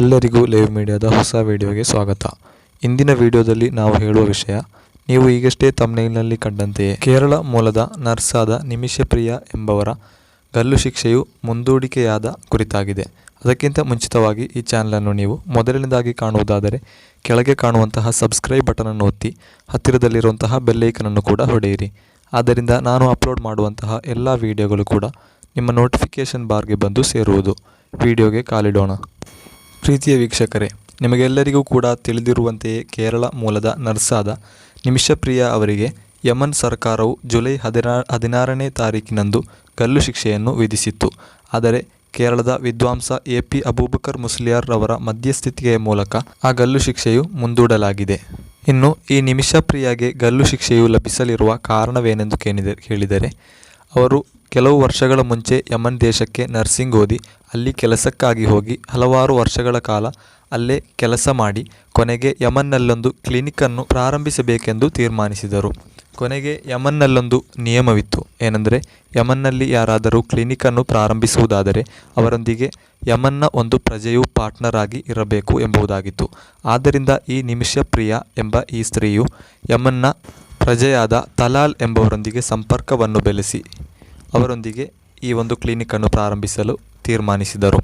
ಎಲ್ಲರಿಗೂ ಲೈವ್ ಮೀಡಿಯಾದ ಹೊಸ ವಿಡಿಯೋಗೆ ಸ್ವಾಗತ. ಇಂದಿನ ವಿಡಿಯೋದಲ್ಲಿ ನಾವು ಹೇಳುವ ವಿಷಯ, ನೀವು ಈಗಷ್ಟೇ ತಮ್ನೈಲ್ನಲ್ಲಿ ಕಂಡಂತೆಯೇ ಕೇರಳ ಮೂಲದ ನರ್ಸಾದ ನಿಮಿಷಪ್ರಿಯ ಎಂಬವರ ಗಲ್ಲು ಶಿಕ್ಷೆಯು ಮುಂದೂಡಿಕೆಯಾದ ಕುರಿತಾಗಿದೆ. ಅದಕ್ಕಿಂತ ಮುಂಚಿತವಾಗಿ ಈ ಚಾನಲನ್ನು ನೀವು ಮೊದಲನೇದಾಗಿ ಕಾಣುವುದಾದರೆ ಕೆಳಗೆ ಕಾಣುವಂತಹ ಸಬ್ಸ್ಕ್ರೈಬ್ ಬಟನನ್ನು ಒತ್ತಿ, ಹತ್ತಿರದಲ್ಲಿರುವಂತಹ ಬೆಲ್ಲೈಕನನ್ನು ಕೂಡ ಹೊಡೆಯಿರಿ. ಆದ್ದರಿಂದ ನಾನು ಅಪ್ಲೋಡ್ ಮಾಡುವಂತಹ ಎಲ್ಲ ವಿಡಿಯೋಗಳು ಕೂಡ ನಿಮ್ಮ ನೋಟಿಫಿಕೇಷನ್ ಬಾರ್ಗೆ ಬಂದು ಸೇರುವುದು. ವಿಡಿಯೋಗೆ ಕಾಲಿಡೋಣ. ಪ್ರೀತಿಯ ವೀಕ್ಷಕರೇ, ನಿಮಗೆಲ್ಲರಿಗೂ ಕೂಡ ತಿಳಿದಿರುವಂತೆಯೇ ಕೇರಳ ಮೂಲದ ನರ್ಸಾದ ನಿಮಿಷಪ್ರಿಯ ಅವರಿಗೆ ಯಮನ್ ಸರ್ಕಾರವು ಜುಲೈ ಹದಿನಾ, ಹದಿನಾರನೇ ತಾರೀಕಿನಂದು ಗಲ್ಲು ಶಿಕ್ಷೆಯನ್ನು ವಿಧಿಸಿತ್ತು. ಆದರೆ ಕೇರಳದ ವಿದ್ವಾಂಸ ಎ ಪಿ ಅಬೂಬಕರ್ ಮುಸ್ಲಿಯಾರ್ ರವರ ಮಧ್ಯಸ್ಥಿಕೆಯ ಮೂಲಕ ಆ ಗಲ್ಲು ಶಿಕ್ಷೆಯು ಮುಂದೂಡಲಾಗಿದೆ. ಇನ್ನು ಈ ನಿಮಿಷಪ್ರಿಯಾಗೆ ಗಲ್ಲು ಶಿಕ್ಷೆಯು ಲಭಿಸಲಿರುವ ಕಾರಣವೇನೆಂದು ಕೇಳಿದೆ, ಕೇಳಿದರೆ, ಅವರು ಕೆಲವು ವರ್ಷಗಳ ಮುಂಚೆ ಯಮನ್ ದೇಶಕ್ಕೆ ನರ್ಸಿಂಗ್ ಓದಿ, ಅಲ್ಲಿ ಕೆಲಸಕ್ಕಾಗಿ ಹೋಗಿ ಹಲವಾರು ವರ್ಷಗಳ ಕಾಲ ಅಲ್ಲೇ ಕೆಲಸ ಮಾಡಿ, ಕೊನೆಗೆ ಯಮನ್ನಲ್ಲೊಂದು ಕ್ಲಿನಿಕನ್ನು ಪ್ರಾರಂಭಿಸಬೇಕೆಂದು ತೀರ್ಮಾನಿಸಿದರು. ಕೊನೆಗೆ ಯಮನ್ನಲ್ಲೊಂದು ನಿಯಮವಿತ್ತು. ಏನೆಂದರೆ, ಯಮನ್ನಲ್ಲಿ ಯಾರಾದರೂ ಕ್ಲಿನಿಕನ್ನು ಪ್ರಾರಂಭಿಸುವುದಾದರೆ ಅವರೊಂದಿಗೆ ಯಮನ್ನ ಒಂದು ಪ್ರಜೆಯು ಪಾರ್ಟ್ನರ್ ಆಗಿ ಇರಬೇಕು ಎಂಬುದಾಗಿತ್ತು. ಆದ್ದರಿಂದ ಈ ನಿಮಿಷ ಪ್ರಿಯ ಎಂಬ ಈ ಸ್ತ್ರೀಯು ಯಮನ್ನ ಪ್ರಜೆಯಾದ ತಲಾಲ್ ಎಂಬವರೊಂದಿಗೆ ಸಂಪರ್ಕವನ್ನು ಬೆಳೆಸಿ. ಅವರೊಂದಿಗೆ ಈ ಒಂದು ಕ್ಲಿನಿಕ್ಕನ್ನು ಪ್ರಾರಂಭಿಸಲು ತೀರ್ಮಾನಿಸಿದರು.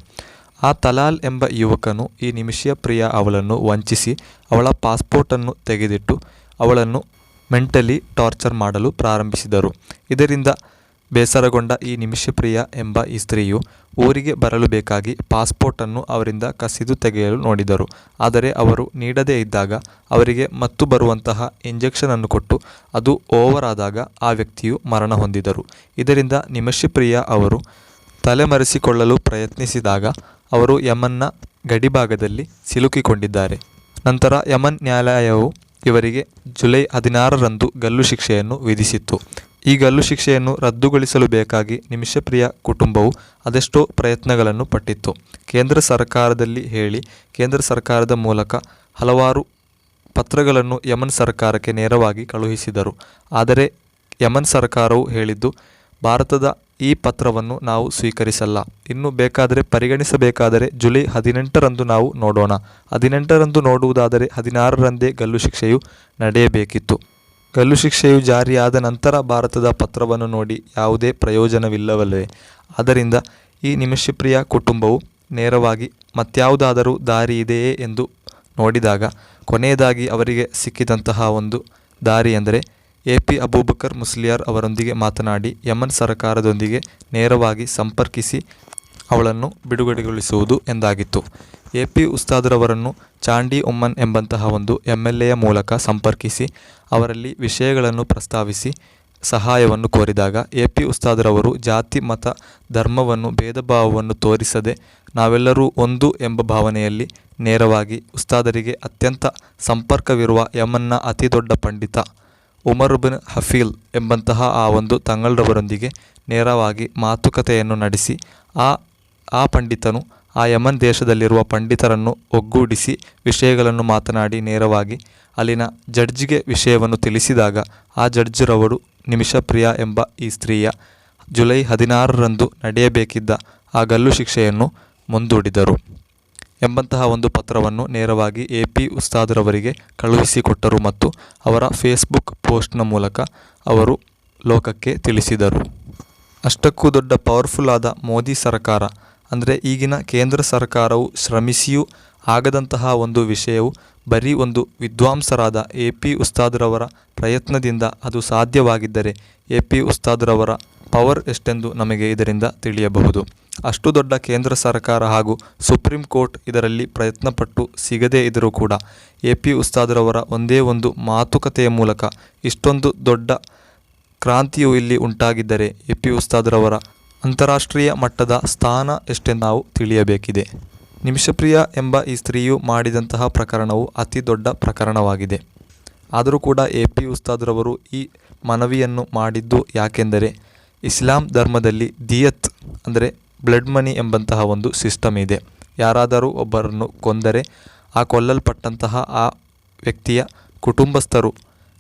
ಆ ತಲಾಲ್ ಎಂಬ ಯುವಕನು ಈ ನಿಮಿಷ ಪ್ರಿಯ ಅವಳನ್ನು ವಂಚಿಸಿ ಅವಳ ಪಾಸ್ಪೋರ್ಟನ್ನು ತೆಗೆದಿಟ್ಟು ಅವಳನ್ನು ಮೆಂಟಲಿ ಟಾರ್ಚರ್ ಮಾಡಲು ಪ್ರಾರಂಭಿಸಿದರು. ಇದರಿಂದ ಬೇಸರಗೊಂಡ ಈ ನಿಮಿಷಪ್ರಿಯ ಎಂಬ ಈ ಸ್ತ್ರೀಯು ಊರಿಗೆ ಬರಲು ಬೇಕಾಗಿ ಪಾಸ್ಪೋರ್ಟನ್ನು ಅವರಿಂದ ಕಸಿದು ತೆಗೆಯಲು ನೋಡಿದರು. ಆದರೆ ಅವರು ನೀಡದೇ ಇದ್ದಾಗ ಅವರಿಗೆ ಮತ್ತು ಬರುವಂತಹ ಇಂಜೆಕ್ಷನನ್ನು ಕೊಟ್ಟು ಅದು ಓವರ್ ಆದಾಗ ಆ ವ್ಯಕ್ತಿಯು ಮರಣ ಹೊಂದಿದರು. ಇದರಿಂದ ನಿಮಿಷಪ್ರಿಯ ಅವರು ತಲೆಮರೆಸಿಕೊಳ್ಳಲು ಪ್ರಯತ್ನಿಸಿದಾಗ ಅವರು ಯಮನ್ನ ಗಡಿಭಾಗದಲ್ಲಿ ಸಿಲುಕಿಕೊಂಡಿದ್ದಾರೆ. ನಂತರ ಯಮನ್ ನ್ಯಾಯಾಲಯವು ಇವರಿಗೆ ಜುಲೈ ಹದಿನಾರರಂದು ಗಲ್ಲು ಶಿಕ್ಷೆಯನ್ನು ವಿಧಿಸಿತ್ತು. ಈ ಗಲ್ಲು ಶಿಕ್ಷೆಯನ್ನು ರದ್ದುಗೊಳಿಸಲು ಬೇಕಾಗಿ ನಿಮಿಷಪ್ರಿಯ ಕುಟುಂಬವು ಅದೆಷ್ಟೋ ಪ್ರಯತ್ನಗಳನ್ನು ಪಟ್ಟಿತ್ತು. ಕೇಂದ್ರ ಸರ್ಕಾರದಲ್ಲಿ ಹೇಳಿ, ಕೇಂದ್ರ ಸರ್ಕಾರದ ಮೂಲಕ ಹಲವಾರು ಪತ್ರಗಳನ್ನು ಯಮನ್ ಸರ್ಕಾರಕ್ಕೆ ನೇರವಾಗಿ ಕಳುಹಿಸಿದರು. ಆದರೆ ಯಮನ್ ಸರ್ಕಾರವು ಹೇಳಿದ್ದು, ಭಾರತದ ಈ ಪತ್ರವನ್ನು ನಾವು ಸ್ವೀಕರಿಸಲ್ಲ. ಇನ್ನು ಬೇಕಾದರೆ ಪರಿಗಣಿಸಬೇಕಾದರೆ ಜುಲೈ ಹದಿನೆಂಟರಂದು ನಾವು ನೋಡೋಣ. ಹದಿನೆಂಟರಂದು ನೋಡುವುದಾದರೆ ಹದಿನಾರರಂದೇ ಗಲ್ಲು ಶಿಕ್ಷೆಯು ನಡೆಯಬೇಕಿತ್ತು. ಗಲ್ಲು ಶಿಕ್ಷೆಯು ಜಾರಿಯಾದ ನಂತರ ಭಾರತದ ಪತ್ರವನ್ನು ನೋಡಿ ಯಾವುದೇ ಪ್ರಯೋಜನವಿಲ್ಲವಲ್ಲವೇ? ಆದ್ದರಿಂದ ಈ ನಿಮಿಷಪ್ರಿಯ ಕುಟುಂಬವು ನೇರವಾಗಿ ಮತ್ಯಾವುದಾದರೂ ದಾರಿ ಇದೆಯೇ ಎಂದು ನೋಡಿದಾಗ ಕೊನೆಯದಾಗಿ ಅವರಿಗೆ ಸಿಕ್ಕಿದಂತಹ ಒಂದು ದಾರಿ ಎಂದರೆ ಎ ಪಿ ಅಬೂಬಕರ್ ಮುಸ್ಲಿಯಾರ್ ಅವರೊಂದಿಗೆ ಮಾತನಾಡಿ ಯಮನ್ ಸರ್ಕಾರದೊಂದಿಗೆ ನೇರವಾಗಿ ಸಂಪರ್ಕಿಸಿ ಅವಳನ್ನು ಬಿಡುಗಡೆಗೊಳಿಸುವುದು ಎಂದಾಗಿತ್ತು. ಎ ಪಿ ಉಸ್ತಾದ್ರವರನ್ನು ಚಾಂಡಿ ಉಮ್ಮನ್ ಎಂಬಂತಹ ಒಂದು ಎಂ ಎಲ್ ಎಯ ಮೂಲಕ ಸಂಪರ್ಕಿಸಿ, ಅವರಲ್ಲಿ ವಿಷಯಗಳನ್ನು ಪ್ರಸ್ತಾವಿಸಿ ಸಹಾಯವನ್ನು ಕೋರಿದಾಗ ಎ ಪಿ ಉಸ್ತಾದ್ರವರು ಜಾತಿ, ಮತ, ಧರ್ಮವನ್ನು ಭೇದ ಭಾವವನ್ನು ತೋರಿಸದೆ ನಾವೆಲ್ಲರೂ ಒಂದು ಎಂಬ ಭಾವನೆಯಲ್ಲಿ ನೇರವಾಗಿ ಉಸ್ತಾದರಿಗೆ ಅತ್ಯಂತ ಸಂಪರ್ಕವಿರುವ ಯಮನ್ನ ಅತಿ ದೊಡ್ಡ ಪಂಡಿತ ಉಮರ್ ಬಿನ್ ಹಫೀಲ್ ಎಂಬಂತಹ ಆ ಒಂದು ತಂಗಳರವರೊಂದಿಗೆ ನೇರವಾಗಿ ಮಾತುಕತೆಯನ್ನು ನಡೆಸಿ ಆ ಆ ಪಂಡಿತನು ಆ ಯಮನ್ ದೇಶದಲ್ಲಿರುವ ಪಂಡಿತರನ್ನು ಒಗ್ಗೂಡಿಸಿ ವಿಷಯಗಳನ್ನು ಮಾತನಾಡಿ ನೇರವಾಗಿ ಅಲ್ಲಿನ ಜಡ್ಜಿಗೆ ವಿಷಯವನ್ನು ತಿಳಿಸಿದಾಗ ಆ ಜಡ್ಜರವರು ನಿಮಿಷಪ್ರಿಯ ಎಂಬ ಈ ಸ್ತ್ರೀಯ ಜುಲೈ ಹದಿನಾರರಂದು ನಡೆಯಬೇಕಿದ್ದ ಆ ಗಲ್ಲು ಶಿಕ್ಷೆಯನ್ನು ಮುಂದೂಡಿದರು ಎಂಬಂತಹ ಒಂದು ಪತ್ರವನ್ನು ನೇರವಾಗಿ ಎ ಪಿ ಉಸ್ತಾದ್ರವರಿಗೆ ಕಳುಹಿಸಿಕೊಟ್ಟರು ಮತ್ತು ಅವರ ಫೇಸ್ಬುಕ್ ಪೋಸ್ಟ್ನ ಮೂಲಕ ಅವರು ಲೋಕಕ್ಕೆ ತಿಳಿಸಿದರು. ಅಷ್ಟಕ್ಕೂ ದೊಡ್ಡ ಪವರ್ಫುಲ್ ಆದ ಮೋದಿ ಸರ್ಕಾರ ಅಂದರೆ ಈಗಿನ ಕೇಂದ್ರ ಸರ್ಕಾರವು ಶ್ರಮಿಸಿಯೂ ಆಗದಂತಹ ಒಂದು ವಿಷಯವು ಬರೀ ಒಂದು ವಿದ್ವಾಂಸರಾದ ಎ ಪಿ ಉಸ್ತಾದ್ರವರ ಪ್ರಯತ್ನದಿಂದ ಅದು ಸಾಧ್ಯವಾಗಿದ್ದರೆ ಎ ಪಿ ಉಸ್ತಾದ್ರವರ ಪವರ್ ಎಷ್ಟೆಂದು ನಮಗೆ ಇದರಿಂದ ತಿಳಿಯಬಹುದು. ಅಷ್ಟು ದೊಡ್ಡ ಕೇಂದ್ರ ಸರ್ಕಾರ ಹಾಗೂ ಸುಪ್ರೀಂ ಕೋರ್ಟ್ ಇದರಲ್ಲಿ ಪ್ರಯತ್ನಪಟ್ಟು ಸಿಗದೇ ಇದ್ದರೂ ಕೂಡ ಎ ಪಿ ಉಸ್ತಾದ್ರವರ ಒಂದೇ ಒಂದು ಮಾತುಕತೆಯ ಮೂಲಕ ಇಷ್ಟೊಂದು ದೊಡ್ಡ ಕ್ರಾಂತಿಯು ಇಲ್ಲಿ ಉಂಟಾಗಿದ್ದರೆ ಎ ಪಿ ಉಸ್ತಾದ್ರವರ ಅಂತಾರಾಷ್ಟ್ರೀಯ ಮಟ್ಟದ ಸ್ಥಾನ ಎಷ್ಟೆಂದು ನಾವು ತಿಳಿಯಬೇಕಿದೆ. ನಿಮಿಷಪ್ರಿಯ ಎಂಬ ಈ ಸ್ತ್ರೀಯು ಮಾಡಿದಂತಹ ಪ್ರಕರಣವು ಅತಿ ದೊಡ್ಡ ಪ್ರಕರಣವಾಗಿದೆ. ಆದರೂ ಕೂಡ ಎ ಪಿ ಉಸ್ತಾದ್ರವರು ಈ ಮನವಿಯನ್ನು ಮಾಡಿದ್ದು ಯಾಕೆಂದರೆ, ಇಸ್ಲಾಂ ಧರ್ಮದಲ್ಲಿ ದಿಯತ್ ಅಂದರೆ ಬ್ಲಡ್ ಮನಿ ಎಂಬಂತಹ ಒಂದು ಸಿಸ್ಟಮ್ ಇದೆ. ಯಾರಾದರೂ ಒಬ್ಬರನ್ನು ಕೊಂದರೆ, ಆ ಕೊಲ್ಲಲ್ಪಟ್ಟಂತಹ ಆ ವ್ಯಕ್ತಿಯ ಕುಟುಂಬಸ್ಥರು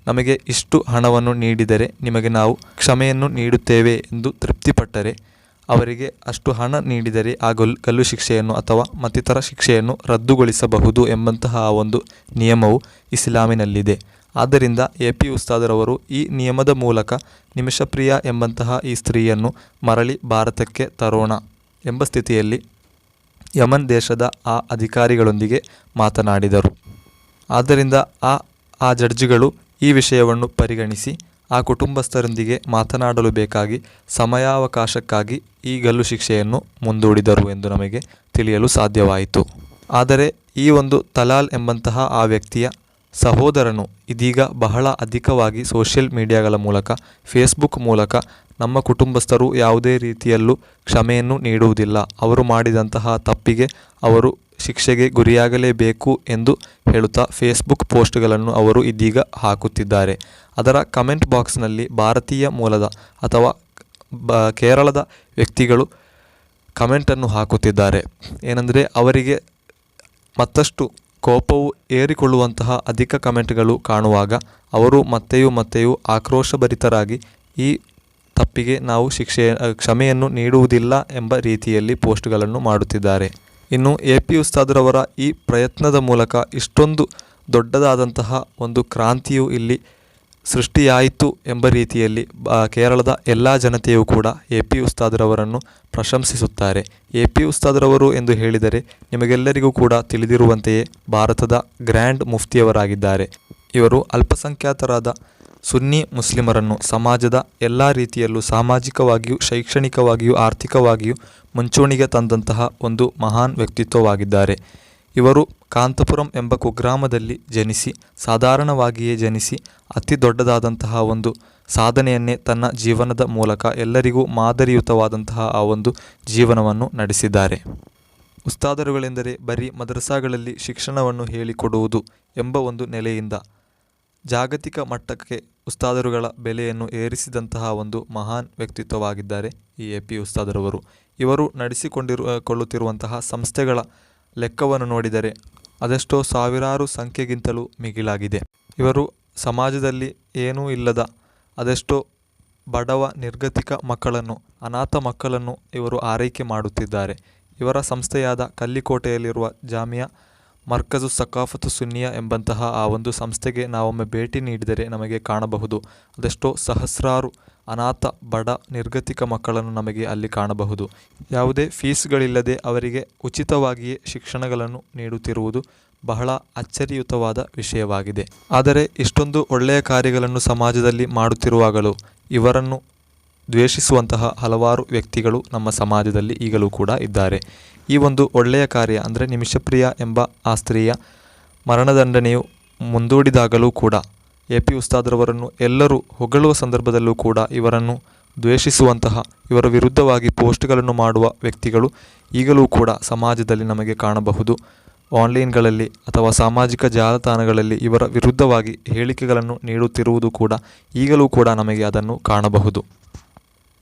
ನಮಗೆ ಇಷ್ಟು ಹಣವನ್ನು ನೀಡಿದರೆ ನಿಮಗೆ ನಾವು ಕ್ಷಮೆಯನ್ನು ನೀಡುತ್ತೇವೆ ಎಂದು ತೃಪ್ತಿಪಟ್ಟರೆ ಅವರಿಗೆ ಅಷ್ಟು ಹಣ ನೀಡಿದರೆ ಆ ಗಲ್, ಗಲ್ಲು ಶಿಕ್ಷೆಯನ್ನು ಅಥವಾ ಮತ್ತಿತರ ಶಿಕ್ಷೆಯನ್ನು ರದ್ದುಗೊಳಿಸಬಹುದು ಎಂಬಂತಹ ಒಂದು ನಿಯಮವು ಇಸ್ಲಾಮಿನಲ್ಲಿದೆ. ಆದ್ದರಿಂದ ಎ ಪಿ ಉಸ್ತಾದರವರು ಈ ನಿಯಮದ ಮೂಲಕ ನಿಮಿಷಪ್ರಿಯ ಎಂಬಂತಹ ಈ ಸ್ತ್ರೀಯನ್ನು ಮರಳಿ ಭಾರತಕ್ಕೆ ತರೋಣ ಎಂಬ ಸ್ಥಿತಿಯಲ್ಲಿ ಯಮನ್ ದೇಶದ ಆ ಅಧಿಕಾರಿಗಳೊಂದಿಗೆ ಮಾತನಾಡಿದರು. ಆದ್ದರಿಂದ ಆ ಆ ಜಡ್ಜಿಗಳು ಈ ವಿಷಯವನ್ನು ಪರಿಗಣಿಸಿ ಆ ಕುಟುಂಬಸ್ಥರೊಂದಿಗೆ ಮಾತನಾಡಲು ಬೇಕಾಗಿ ಸಮಯಾವಕಾಶಕ್ಕಾಗಿ ಈ ಗಲ್ಲು ಶಿಕ್ಷೆಯನ್ನು ಮುಂದೂಡಿದರು ಎಂದು ನಮಗೆ ತಿಳಿಯಲು ಸಾಧ್ಯವಾಯಿತು. ಆದರೆ ಈ ಒಂದು ತಲಾಲ್ ಎಂಬಂತಹ ಆ ವ್ಯಕ್ತಿಯ ಸಹೋದರನು ಇದೀಗ ಬಹಳ ಅಧಿಕವಾಗಿ ಸೋಷಿಯಲ್ ಮೀಡಿಯಾಗಳ ಮೂಲಕ, ಫೇಸ್ಬುಕ್ ಮೂಲಕ ನಮ್ಮ ಕುಟುಂಬಸ್ಥರು ಯಾವುದೇ ರೀತಿಯಲ್ಲೂ ಕ್ಷಮೆಯನ್ನು ನೀಡುವುದಿಲ್ಲ. ಅವರು ಮಾಡಿದಂತಹ ತಪ್ಪಿಗೆ ಅವರು ಶಿಕ್ಷೆಗೆ ಗುರಿಯಾಗಲೇಬೇಕು ಎಂದು ಹೇಳುತ್ತಾ ಫೇಸ್ಬುಕ್ ಪೋಸ್ಟ್ಗಳನ್ನು ಅವರು ಇದೀಗ ಹಾಕುತ್ತಿದ್ದಾರೆ. ಅದರ ಕಮೆಂಟ್ ಬಾಕ್ಸ್ನಲ್ಲಿ ಭಾರತೀಯ ಮೂಲದ ಅಥವಾ ಬ, ಕೇರಳದ ವ್ಯಕ್ತಿಗಳು ಕಮೆಂಟನ್ನು ಹಾಕುತ್ತಿದ್ದಾರೆ. ಏನೆಂದರೆ ಅವರಿಗೆ ಮತ್ತಷ್ಟು ಕೋಪವು ಏರಿಕೊಳ್ಳುವಂತಹ ಅಧಿಕ ಕಮೆಂಟ್ಗಳು ಕಾಣುವಾಗ ಅವರು ಮತ್ತೆಯೂ ಮತ್ತೆಯೂ ಆಕ್ರೋಶಭರಿತರಾಗಿ ಈ ತಪ್ಪಿಗೆ ನಾವು ಶಿಕ್ಷೆ, ಕ್ಷಮೆಯನ್ನು ನೀಡುವುದಿಲ್ಲ ಎಂಬ ರೀತಿಯಲ್ಲಿ ಪೋಸ್ಟ್ಗಳನ್ನು ಮಾಡುತ್ತಿದ್ದಾರೆ. ಇನ್ನು ಎ ಪಿ ಉಸ್ತಾದ್ರವರ ಈ ಪ್ರಯತ್ನದ ಮೂಲಕ ಇಷ್ಟೊಂದು ದೊಡ್ಡದಾದಂತಹ ಒಂದು ಕ್ರಾಂತಿಯು ಇಲ್ಲಿ ಸೃಷ್ಟಿಯಾಯಿತು ಎಂಬ ರೀತಿಯಲ್ಲಿ ಕೇರಳದ ಎಲ್ಲ ಜನತೆಯೂ ಕೂಡ ಎ ಪಿ ಉಸ್ತಾದ್ರವರನ್ನು ಪ್ರಶಂಸಿಸುತ್ತಾರೆ. ಎ ಪಿ ಉಸ್ತಾದ್ರವರು ಎಂದು ಹೇಳಿದರೆ ನಿಮಗೆಲ್ಲರಿಗೂ ಕೂಡ ತಿಳಿದಿರುವಂತೆಯೇ ಭಾರತದ ಗ್ರ್ಯಾಂಡ್ ಮುಫ್ತಿಯವರಾಗಿದ್ದಾರೆ. ಇವರು ಅಲ್ಪಸಂಖ್ಯಾತರಾದ ಸುನ್ನಿ ಮುಸ್ಲಿಮರನ್ನು ಸಮಾಜದ ಎಲ್ಲ ರೀತಿಯಲ್ಲೂ ಸಾಮಾಜಿಕವಾಗಿಯೂ ಶೈಕ್ಷಣಿಕವಾಗಿಯೂ ಆರ್ಥಿಕವಾಗಿಯೂ ಮುಂಚೂಣಿಗೆ ತಂದಂತಹ ಒಂದು ಮಹಾನ್ ವ್ಯಕ್ತಿತ್ವವಾಗಿದ್ದಾರೆ. ಇವರು ಕಾಂತಪುರಂ ಎಂಬ ಕುಗ್ರಾಮದಲ್ಲಿ ಜನಿಸಿ, ಸಾಧಾರಣವಾಗಿಯೇ ಜನಿಸಿ, ಅತಿ ದೊಡ್ಡದಾದಂತಹ ಒಂದು ಸಾಧನೆಯನ್ನೇ ತನ್ನ ಜೀವನದ ಮೂಲಕ ಎಲ್ಲರಿಗೂ ಮಾದರಿಯುತವಾದಂತಹ ಆ ಒಂದು ಜೀವನವನ್ನು ನಡೆಸಿದ್ದಾರೆ. ಉಸ್ತಾದರುಗಳೆಂದರೆ ಬರೀ ಮದ್ರಸಾಗಳಲ್ಲಿ ಶಿಕ್ಷಣವನ್ನು ಹೇಳಿಕೊಡುವುದು ಎಂಬ ಒಂದು ನೆಲೆಯಿಂದ ಜಾಗತಿಕ ಮಟ್ಟಕ್ಕೆ ಉಸ್ತಾದರುಗಳ ಬೆಲೆಯನ್ನು ಏರಿಸಿದಂತಹ ಒಂದು ಮಹಾನ್ ವ್ಯಕ್ತಿತ್ವವಾಗಿದ್ದಾರೆ ಈ ಎ ಪಿ ಉಸ್ತಾದರವರು. ಇವರು ನಡೆಸಿಕೊಂಡಿರು ಕೊಳ್ಳುತ್ತಿರುವಂತಹ ಸಂಸ್ಥೆಗಳ ಲೆಕ್ಕವನ್ನು ನೋಡಿದರೆ ಅದೆಷ್ಟೋ ಸಾವಿರಾರು ಸಂಖ್ಯೆಗಿಂತಲೂ ಮಿಗಿಲಾಗಿದೆ. ಇವರು ಸಮಾಜದಲ್ಲಿ ಏನೂ ಇಲ್ಲದ, ಅದೆಷ್ಟೋ ಬಡವ ನಿರ್ಗತಿಕ ಮಕ್ಕಳನ್ನು, ಅನಾಥ ಮಕ್ಕಳನ್ನು ಇವರು ಆರೈಕೆ ಮಾಡುತ್ತಿದ್ದಾರೆ. ಇವರ ಸಂಸ್ಥೆಯಾದ ಕಲ್ಲಿಕೋಟೆಯಲ್ಲಿರುವ ಜಾಮಿಯಾ ಮರ್ಕಜು ಸಕಾಫತು ಸುನ್ನಿಯಾ ಎಂಬಂತಹ ಆ ಒಂದು ಸಂಸ್ಥೆಗೆ ನಾವೊಮ್ಮೆ ಭೇಟಿ ನೀಡಿದರೆ ನಮಗೆ ಕಾಣಬಹುದು. ಅದೆಷ್ಟೋ ಸಹಸ್ರಾರು ಅನಾಥ, ಬಡ, ನಿರ್ಗತಿಕ ಮಕ್ಕಳನ್ನು ನಮಗೆ ಅಲ್ಲಿ ಕಾಣಬಹುದು. ಯಾವುದೇ ಫೀಸ್ಗಳಿಲ್ಲದೆ ಅವರಿಗೆ ಉಚಿತವಾಗಿಯೇ ಶಿಕ್ಷಣಗಳನ್ನು ನೀಡುತ್ತಿರುವುದು ಬಹಳ ಅಚ್ಚರಿಯುತವಾದ ವಿಷಯವಾಗಿದೆ. ಆದರೆ ಇಷ್ಟೊಂದು ಒಳ್ಳೆಯ ಕಾರ್ಯಗಳನ್ನು ಸಮಾಜದಲ್ಲಿ ಮಾಡುತ್ತಿರುವಾಗಲೂ ಇವರನ್ನು ದ್ವೇಷಿಸುವಂತಹ ಹಲವಾರು ವ್ಯಕ್ತಿಗಳು ನಮ್ಮ ಸಮಾಜದಲ್ಲಿ ಈಗಲೂ ಕೂಡ ಇದ್ದಾರೆ. ಈ ಒಂದು ಒಳ್ಳೆಯ ಕಾರ್ಯ ಅಂದರೆ ನಿಮಿಷಪ್ರಿಯ ಎಂಬ ಆ ಸ್ತ್ರೀಯ ಮರಣದಂಡನೆಯು ಮುಂದೂಡಿದಾಗಲೂ ಕೂಡ ಎ ಪಿ ಉಸ್ತಾದ್ರವರನ್ನು ಎಲ್ಲರೂ ಹೊಗಳುವ ಸಂದರ್ಭದಲ್ಲೂ ಕೂಡ ಇವರನ್ನು ದ್ವೇಷಿಸುವಂತಹ, ಇವರ ವಿರುದ್ಧವಾಗಿ ಪೋಸ್ಟ್ಗಳನ್ನು ಮಾಡುವ ವ್ಯಕ್ತಿಗಳು ಈಗಲೂ ಕೂಡ ಸಮಾಜದಲ್ಲಿ ನಮಗೆ ಕಾಣಬಹುದು. ಆನ್ಲೈನ್ಗಳಲ್ಲಿ ಅಥವಾ ಸಾಮಾಜಿಕ ಜಾಲತಾಣಗಳಲ್ಲಿ ಇವರ ವಿರುದ್ಧವಾಗಿ ಹೇಳಿಕೆಗಳನ್ನು ನೀಡುತ್ತಿರುವುದು ಕೂಡ ಈಗಲೂ ಕೂಡ ನಮಗೆ ಅದನ್ನು ಕಾಣಬಹುದು.